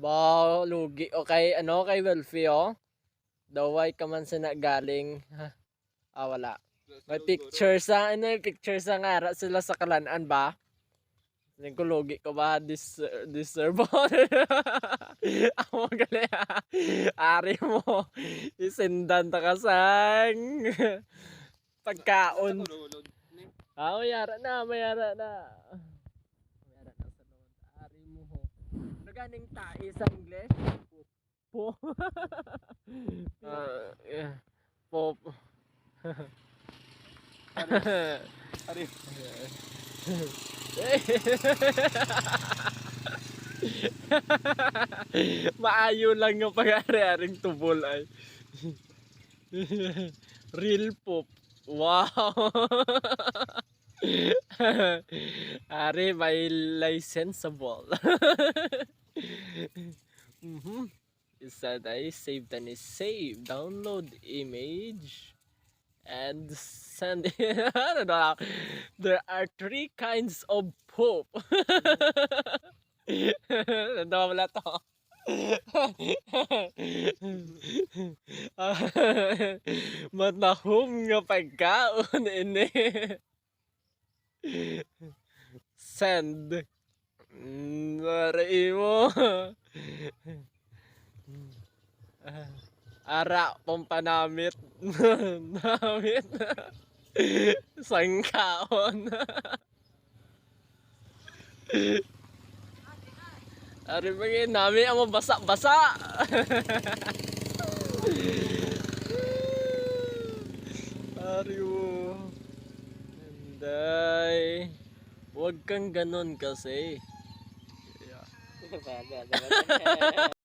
Ba, lugi. O kay, ano, kay Welfie, oh. Daway ka man sa galing. Ha? Ah, wala. May picture sa, ano yung picture sa ngara sila sa kalanaan ba? Hindi ko logi ko ba this deserve Ako gali Ari mo. Isendan ta kasang pagkaon. Ah, mayara na, mayara na. Mayara na sa noon. Ari mo ho. Ganing tae sa English? Po. Ah, yeah. Pop. Ari. Maayo lang yung pag-ari-aring tubol ay. Real pop. Wow. Ari, may licensable. mm-hmm. Is that I saved and is saved. Download image and send ano na there are three kinds of poop Nanda wala to Matahom nga pagkaon ini Send Nari mo Ara pampanamit Namit. Sangkaon Ari bagay nami ang basa-basa Ari mo Anday Huwag kang ganon kasi 你做咩？你？你？